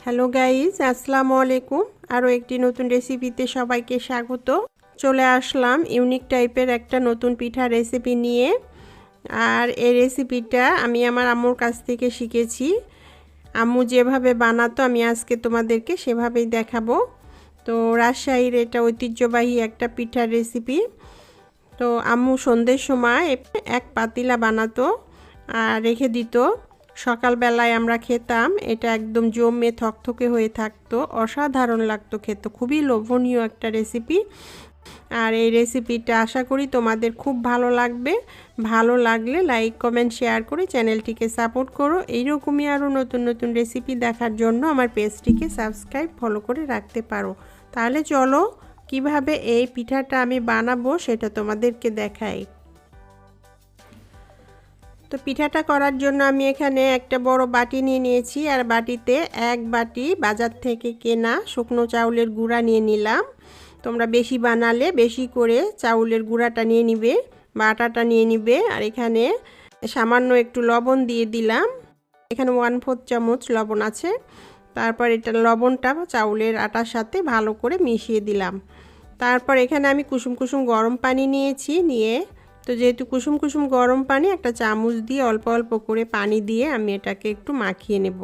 Hello guys আসসালামু আলাইকুম আরও একটি নতুন রেসিপিতে সবাইকে স্বাগত। চলে আসলাম ইউনিক টাইপের একটা নতুন পিঠা রেসিপি নিয়ে। আর এই রেসিপিটা আমি আমার আম্মুর কাছ থেকে শিখেছি। আম্মু যেভাবে বানাতো, আমি আজকে তোমাদেরকে সেভাবেই দেখাবো। তো রাজশাহীর এটা ঐতিহ্যবাহী একটা পিঠার রেসিপি তো আম্মু সন্ধ্যের সময় এক পাতিলা বানাতো আর রেখে দিত। সকালবেলায় আমরা খেতাম, এটা একদম জমে থকথকে হয়ে থাকতো, অসাধারণ লাগতো খেতে, খুবই লোভনীয় একটা রেসিপি আর এই রেসিপিটা আশা করি তোমাদের খুব ভালো লাগবে। ভালো লাগলে লাইক কমেন্ট শেয়ার করে চ্যানেলটিকে সাপোর্ট করো। এইরকমই আরও নতুন নতুন রেসিপি দেখার জন্য আমার পেজটিকে সাবস্ক্রাইব ফলো করে রাখতে পারো। তাহলে চলো কীভাবে এই পিঠাটা আমি বানাবো সেটা তোমাদেরকে দেখাই। তো পিঠাটা করার জন্য আমি এখানে একটা বড় বাটি নিয়ে নিয়েছি, আর বাটিতে এক বাটি বাজার থেকে কেনা শুকনো চাউলের গুঁড়া নিয়ে নিলাম। তোমরা বেশি বানালে বেশি করে চাউলের গুঁড়াটা নিয়ে নিবে বা আটাটা নিয়ে নিবে, আর এখানে সামান্য একটু লবণ দিয়ে দিলাম। এখানে ওয়ান ফোর্থ চামচ লবণ আছে। তারপর এটা লবণটা চাউলের আটার সাথে ভালো করে মিশিয়ে দিলাম। তারপর এখানে আমি কুসুম কুসুম গরম পানি নিয়েছি, নিয়ে তো যেহেতু কুসুম কুসুম গরম পানি, একটা চামচ দিয়ে অল্প অল্প করে পানি দিয়ে আমি এটাকে একটু মাখিয়ে নেব।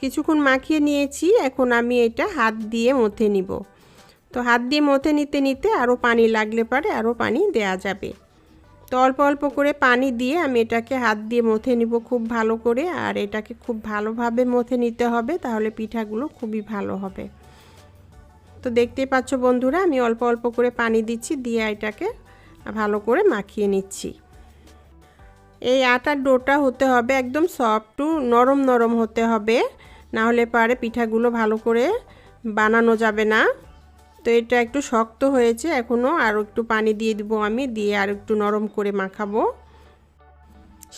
কিছুক্ষণ মাখিয়ে নিয়েছি, এখন আমি এটা হাত দিয়ে মথে নিব। তো হাত দিয়ে মথে নিতে নিতে আরও পানি লাগলে পারে আরও পানি দেয়া যাবে। তো অল্প অল্প করে পানি দিয়ে আমি এটাকে হাত দিয়ে মথে নিব খুব ভালো করে। আর এটাকে খুব ভালোভাবে মথে নিতে হবে, তাহলে পিঠাগুলো খুবই ভালো হবে। তো দেখতেই পাচ্ছ বন্ধুরা, আমি অল্প অল্প করে পানি দিচ্ছি, দিয়ে এটাকে ভালো করে মাখিয়ে নিচ্ছি। এই আটার ডোটা হতে হবে একদম সফট নরম নরম হতে হবে না হলে পারে পিঠাগুলো ভালো করে বানানো যাবে না। তো এটা একটু শক্ত হয়েছে এখনও আর একটু পানি দিয়ে দিব আমি, দিয়ে আর একটু নরম করে মাখাবো।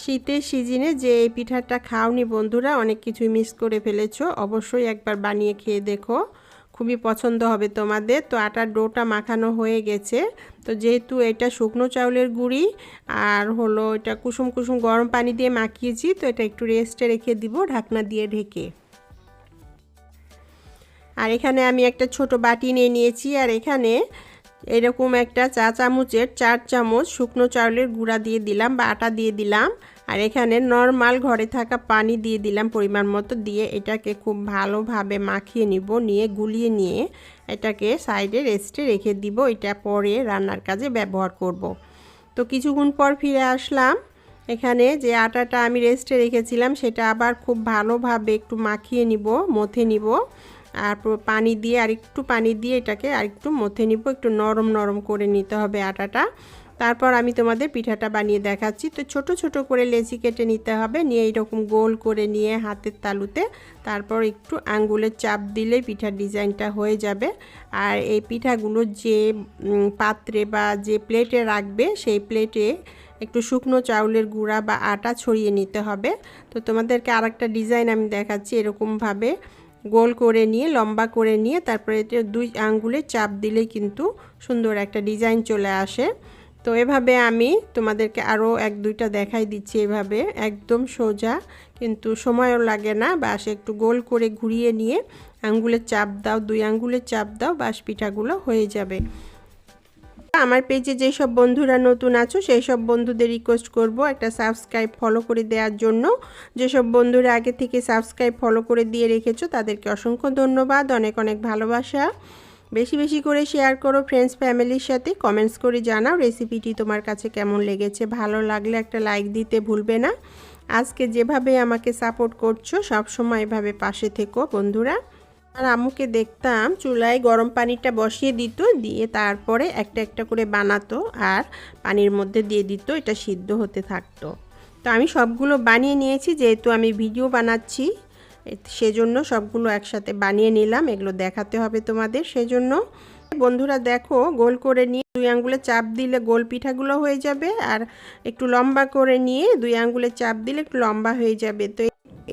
শীতের সিজনে যে এই পিঠাটা খাওনি বন্ধুরা, অনেক কিছুই মিস করে ফেলেছো, অবশ্যই একবার বানিয়ে খেয়ে দেখো। খুবই পছন্দ হবে তোমাদের। তো আটার ডোটা মাখানো হয়ে গেছে। তো যেহেতু এটা শুকনো চাউলের গুঁড়ি, আর হলো এটা কুসুম কুসুম গরম পানি দিয়ে মাখিয়েছি, তো এটা একটু রেস্টে রেখে দিব, ঢাকনা দিয়ে ঢেকে। আর এখানে আমি একটা ছোট বাটি নিয়ে নিয়েছি, আর এখানে এরকম একটা চা চামচের চার চামচ শুকনো চাউলের গুঁড়া দিয়ে দিলাম বা আটা দিয়ে দিলাম। আর এখানে নর্মাল ঘরে থাকা পানি দিয়ে দিলাম পরিমাণ মতো, দিয়ে এটাকে খুব ভালোভাবে মাখিয়ে নিব, নিয়ে গুলিয়ে নিয়ে এটাকে সাইডে রেস্টে রেখে দিব, এটা পরে রান্নার কাজে ব্যবহার করব। তো কিছুক্ষণ পর ফিরে আসলাম। এখানে যে আটাটা আমি রেস্টে রেখেছিলাম, সেটা আবার খুব ভালোভাবে একটু মাখিয়ে নিব, মথে নিব। আর পানি দিয়ে আর একটু পানি দিয়ে এটাকে আর একটু মথে নিব, একটু নরম নরম করে নিতে হবে আটাটা। তারপর আমি তোমাদের পিঠাটা বানিয়ে দেখাচ্ছি। তো ছোট ছোট করে লেচি কেটে নিতে হবে, নিয়ে এইরকম গোল করে নিয়ে হাতের তালুতে, তারপর একটু আঙ্গুলের চাপ দিলে পিঠার ডিজাইনটা হয়ে যাবে। আর এই পিঠাগুলো যে পাত্রে বা যে প্লেটে রাখবে, সেই প্লেটে একটু শুকনো চাউলের গুঁড়া বা আটা ছড়িয়ে নিতে হবে। তো তোমাদেরকে আরেকটা ডিজাইন আমি দেখাচ্ছি এরকমভাবে। গোল করে নিয়ে, লম্বা করে নিয়ে তারপরে দুই আঙ্গুলে চাপ দিলে কিন্তু সুন্দর একটা ডিজাইন চলে আসে। তো এভাবে আমি তোমাদেরকে আরও এক দুইটা দেখাই দিচ্ছি এভাবে। একদম সোজা, কিন্তু সময়ও লাগে না, বাস একটু গোল করে ঘুরিয়ে নিয়ে আঙ্গুলের চাপ দাও, দুই আঙ্গুলের চাপ দাও বাস পিঠাগুলো হয়ে যাবে। আমার পেজে যেসব বন্ধুরা নতুন আছো সেই সব বন্ধুদের রিকোয়েস্ট করব একটা সাবস্ক্রাইব ফলো করে দেওয়ার জন্য। যেসব বন্ধুরা আগে থেকে সাবস্ক্রাইব ফলো করে দিয়ে রেখেছো, তাদেরকে অসংখ্য ধন্যবাদ, অনেক অনেক ভালোবাসা। বেশি বেশি করে শেয়ার করো ফ্রেন্ডস ফ্যামিলির সাথে কমেন্টস করে জানাও রেসিপিটি তোমার কাছে কেমন লেগেছে। ভালো লাগলে একটা লাইক দিতে ভুলবে না। আজকে যেভাবে আমাকে সাপোর্ট করছ, সবসময় এভাবে পাশে থেকো বন্ধুরা। আর আম্মুকে দেখতাম চুলায় গরম পানিটা বসিয়ে দিত, দিয়ে তারপরে একটা একটা করে বানাতো আর পানির মধ্যে দিয়ে দিত, এটা সিদ্ধ হতে থাকতো। তো আমি সবগুলো বানিয়ে নিয়েছি, যেহেতু আমি ভিডিও বানাচ্ছি সেজন্য সবগুলো একসাথে বানিয়ে নিলাম, এগুলো দেখাতে হবে তোমাদের সেজন্য। বন্ধুরা দেখো, গোল করে নিয়ে দুই আঙ্গুলে চাপ দিলে গোল পিঠাগুলো হয়ে যাবে, আর একটু লম্বা করে নিয়ে দুই আঙ্গুলে চাপ দিলে একটু লম্বা হয়ে যাবে। তো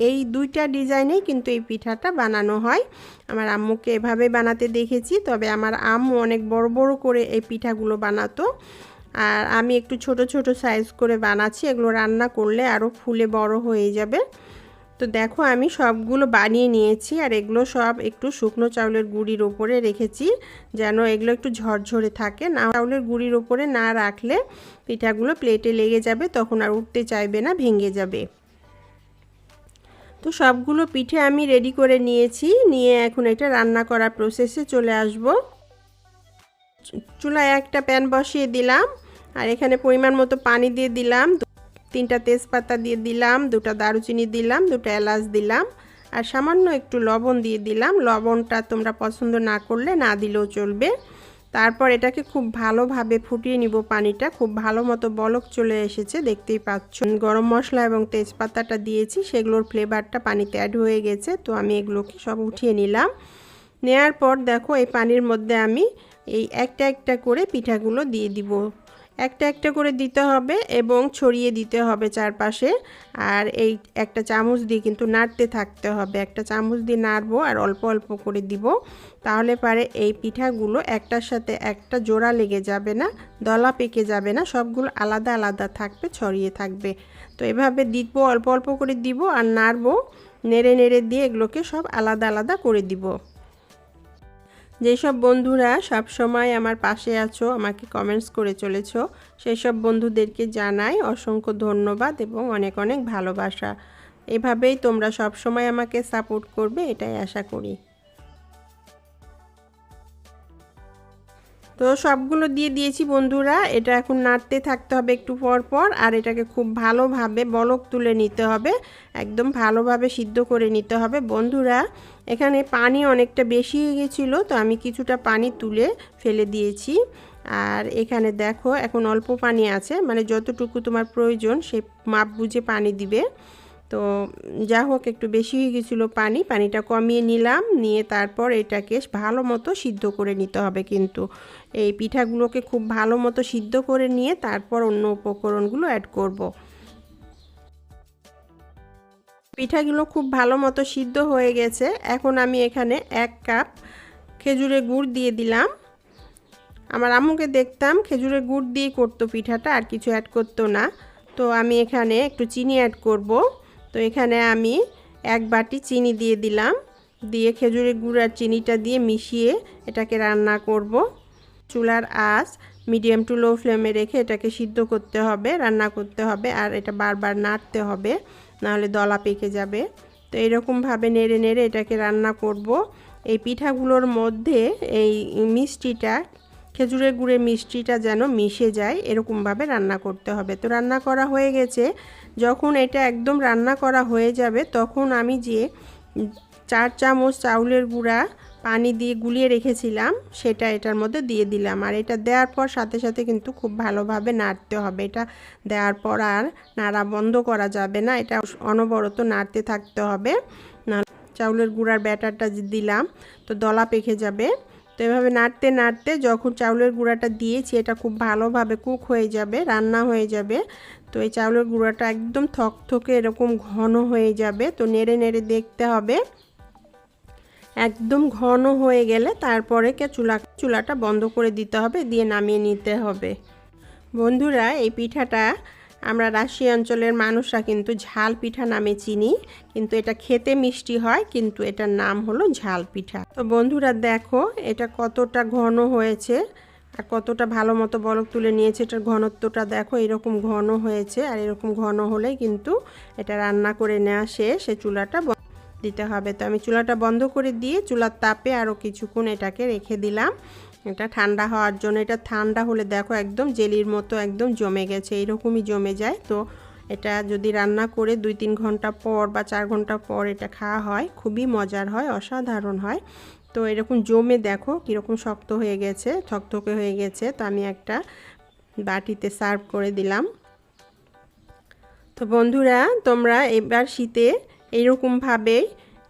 এই দুইটা ডিজাইনেই কিন্তু এই পিঠাটা বানানো হয়। আমার আম্মুকে এভাবে বানাতে দেখেছি, তবে আমার আম্মু অনেক বড় বড় করে এই পিঠাগুলো বানাতো। আর আমি একটু ছোট ছোট সাইজ করে বানাচ্ছি, এগুলো রান্না করলে আরও ফুলে বড় হয়ে যাবে। তো দেখো, আমি সবগুলো বানিয়ে নিয়েছি আর এগুলো সব একটু শুকনো চাউলের গুঁড়ির ওপরে রেখেছি, যেন এগুলো একটু ঝরঝরে থাকে। না চাউলের গুঁড়ির ওপরে না রাখলে পিঠাগুলো প্লেটে লেগে যাবে, তখন আর উঠতে চাইবে না, ভেঙে যাবে। তো সবগুলো পিঠে আমি রেডি করে নিয়েছি। নিয়ে এখন এটা রান্না করার প্রসেসে চলে আসব। চুলায় একটা প্যান বসিয়ে দিলাম। আর এখানে পরিমাণ মতো পানি দিয়ে দিলাম। তিনটা তেজপাতা দিয়ে দিলাম, দুটা দারুচিনি দিলাম, দুটা এলাচ দিলাম। আর সামান্য একটু লবণ দিয়ে দিলাম। লবণটা তোমরা পছন্দ না করলে না দিলেও চলবে। তারপর এটাকে খুব ভালোভাবে ফুটিয়ে নিব পানিটা। খুব ভালো মতো বলক চলে এসেছে, দেখতেই পাচ্ছ। গরম মশলা এবং তেজপাতাটা দিয়েছি, সেগুলোর ফ্লেভারটা পানিতে অ্যাড হয়ে গেছে, তো আমি এগুলোকে সব উঠিয়ে নিলাম। নেয়ার পর দেখো, এই পানির মধ্যে আমি এই একটা একটা করে পিঠাগুলো দিয়ে দিব। একটা একটা করে দিতে হবে এবং ছড়িয়ে দিতে হবে চারপাশে। আর এই একটা চামচ দিয়ে কিন্তু নাড়তে থাকতে হবে। একটা চামচ দিয়ে নাড়বো আর অল্প অল্প করে দিব। তাহলে পারে এই পিঠাগুলো একটার সাথে একটা জোড়া লেগে যাবে না, দলা পেকে যাবে না, সবগুলো আলাদা আলাদা থাকবে, ছড়িয়ে থাকবে। তো এভাবে দিব, অল্প অল্প করে দিব আর নাড়বো। নেড়ে নেড়ে দিয়ে এগুলোকে সব আলাদা আলাদা করে দিব। যেসব বন্ধুরা সব সময় আমার পাশে আছো, আমাকে কমেন্টস করে চলেছ সেই সব বন্ধুদেরকে জানাই অসংখ্য ধন্যবাদ এবং অনেক অনেক ভালোবাসা। এভাবেই তোমরা সব সময় আমাকে সাপোর্ট করবে, এটাই আশা করি। তো সবগুলো দিয়ে দিয়েছি বন্ধুরা। এটা এখন নাড়তে থাকতে হবে একটু পর পর আর এটাকে খুব ভালোভাবে বলক তুলে নিতে হবে। একদম ভালোভাবে সিদ্ধ করে নিতে হবে। বন্ধুরা, এখানে পানি অনেকটা বেশি হয়ে গেছিল, তো আমি কিছুটা পানি তুলে ফেলে দিয়েছি। আর এখানে দেখো, এখন অল্প পানি আছে। মানে যতটুকু তোমার প্রয়োজন সে মাপ বুঝে পানি দিবে। তো যা হোক, একটু বেশি হয়ে গেছিল পানি, পানিটা কমিয়ে নিলাম, নিয়ে তারপর এটাকে ভালো মতো সিদ্ধ করে নিতে হবে কিন্তু। এই পিঠাগুলোকে খুব ভালো মতো সিদ্ধ করে নিয়ে তারপর অন্য উপকরণগুলো অ্যাড করব। পিঠাগুলো খুব ভালো মতো সিদ্ধ হয়ে গেছে। এখন আমি এখানে এক কাপ খেজুরের গুড় দিয়ে দিলাম। আমার আম্মুকে দেখতাম খেজুরের গুড় দিয়ে করতো পিঠাটা, আর কিছু অ্যাড করতো না। তো আমি এখানে একটু চিনি অ্যাড করব। তো এখানে আমি এক বাটি চিনি দিয়ে দিলাম। দিয়ে খেজুরের গুড় আর চিনিটা দিয়ে মিশিয়ে এটাকে রান্না করব। চুলার আঁচ মিডিয়াম টু লো ফ্লেমে রেখে এটাকে সিদ্ধ করতে হবে, রান্না করতে হবে আর এটা বারবার নাড়তে হবে, নাহলে দলা পেকে যাবে। তো এরকমভাবে নেড়ে নেড়ে এটাকে রান্না করব। এই পিঠাগুলোর মধ্যে এই মিষ্টিটা খেজুরের গুড়ের মিষ্টিটা যেন মিশে যায়, এরকমভাবে রান্না করতে হবে। তো রান্না করা হয়ে গেছে। যখন এটা একদম রান্না করা হয়ে যাবে, তখন আমি যে চার চামচ চাউলের গুঁড়া পানি দিয়ে গুলিয়ে রেখেছিলাম, সেটা এটার মধ্যে দিয়ে দিলাম। আর এটা দেওয়ার পর সাথে সাথে কিন্তু খুব ভালোভাবে নাড়তে হবে। এটা দেওয়ার পর আর নাড়া বন্ধ করা যাবে না, এটা অনবরত নাড়তে থাকতে হবে। না, চাউলের গুঁড়ার ব্যাটারটা দিলাম, তো দলা পেকে যাবে। তো এভাবে নাড়তে নাড়তে যখন চাউলের গুঁড়াটা দিয়েছি, এটা খুব ভালোভাবে কুক হয়ে যাবে, রান্না হয়ে যাবে। তো এই চাউলের গুঁড়াটা একদম থকথকে এরকম ঘন হয়ে যাবে, তো নেড়ে নেড়ে দেখতে হবে। একদম ঘন হয়ে গেলে তারপরে কে চুলা, চুলাটা বন্ধ করে দিতে হবে, দিয়ে নামিয়ে নিতে হবে। বন্ধুরা, এই পিঠাটা আমরা রাশি অঞ্চলের মানুষরা কিন্তু ঝাল পিঠা নামে চিনি, কিন্তু এটা খেতে মিষ্টি হয়, কিন্তু এটার নাম হলো ঝাল পিঠা। তো বন্ধুরা দেখো, এটা কতটা ঘন হয়েছে আর কতটা ভালো মতো বলক তুলে নিয়েছে, এটার ঘনত্বটা দেখো, এরকম ঘন হয়েছে আর এরকম ঘন হলেই কিন্তু এটা রান্না করে নেওয়া শেষ সে চুলাটা দিতে হবে। তো আমি চুলাটা বন্ধ করে দিয়ে চুলার তাপে আরও কিছুক্ষণ এটাকে রেখে দিলাম। এটা ঠান্ডা হওয়ার জন্য, এটা ঠান্ডা হলে দেখো একদম জেলির মতো একদম জমে গেছে, এইরকমই জমে যায়। তো এটা যদি রান্না করে দুই তিন ঘণ্টা পর বা চার ঘণ্টা পর এটা খাওয়া হয়, খুবই মজার হয়, অসাধারণ হয়। তো এরকম জমে দেখো কীরকম শক্ত হয়ে গেছে, থকথকে হয়ে গেছে, তো আমি একটা বাটিতে সার্ভ করে দিলাম। তো বন্ধুরা, তোমরা এবার শীতে এইরকমভাবেই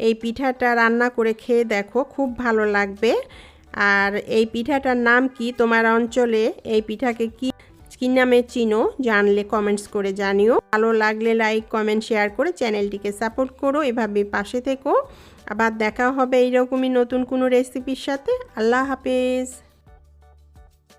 এই পিঠাটা রান্না করে খেয়ে দেখো, খুব ভালো লাগবে। আর এই পিঠাটার নাম কি? তোমার অঞ্চলে এই পিঠাকে কি কি নামে চিনো? জানলে কমেন্টস করে জানিও। ভালো লাগলে লাইক কমেন্ট শেয়ার করে চ্যানেলটিকে সাপোর্ট করো। এভাবে পাশে থেকো। আবার দেখা হবে এইরকমই নতুন কোনো রেসিপির সাথে। আল্লাহ হাফেজ।